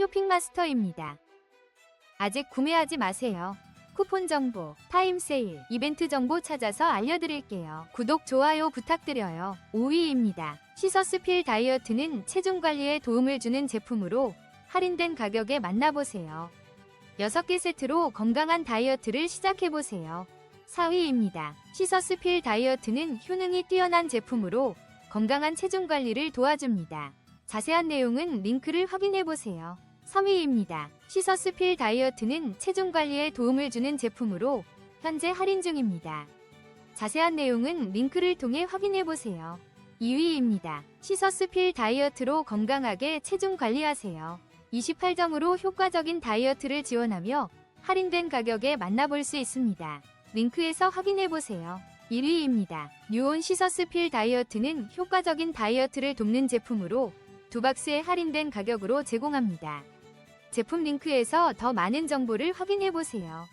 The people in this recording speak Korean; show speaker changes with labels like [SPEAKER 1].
[SPEAKER 1] 쇼핑마스터입니다. 아직 구매하지 마세요. 쿠폰 정보, 타임 세일, 이벤트 정보 찾아서 알려드릴게요. 구독, 좋아요 부탁드려요. 5위입니다. 시서스필 다이어트는 체중 관리에 도움을 주는 제품으로 할인된 가격에 만나보세요. 6개 세트로 건강한 다이어트를 시작해보세요. 4위입니다. 시서스필 다이어트는 효능이 뛰어난 제품으로 건강한 체중 관리를 도와줍니다. 자세한 내용은 링크를 확인해보세요. 3위입니다. 시서스필 다이어트는 체중 관리에 도움을 주는 제품으로 현재 할인 중입니다. 자세한 내용은 링크를 통해 확인해 보세요. 2위입니다. 시서스필 다이어트로 건강하게 체중 관리하세요. 28점으로 효과적인 다이어트를 지원하며 할인된 가격에 만나볼 수 있습니다. 링크에서 확인해 보세요. 1위입니다. 뉴온 시서스필 다이어트는 효과적인 다이어트를 돕는 제품으로 두 박스에 할인된 가격으로 제공합니다. 제품 링크에서 더 많은 정보를 확인해보세요.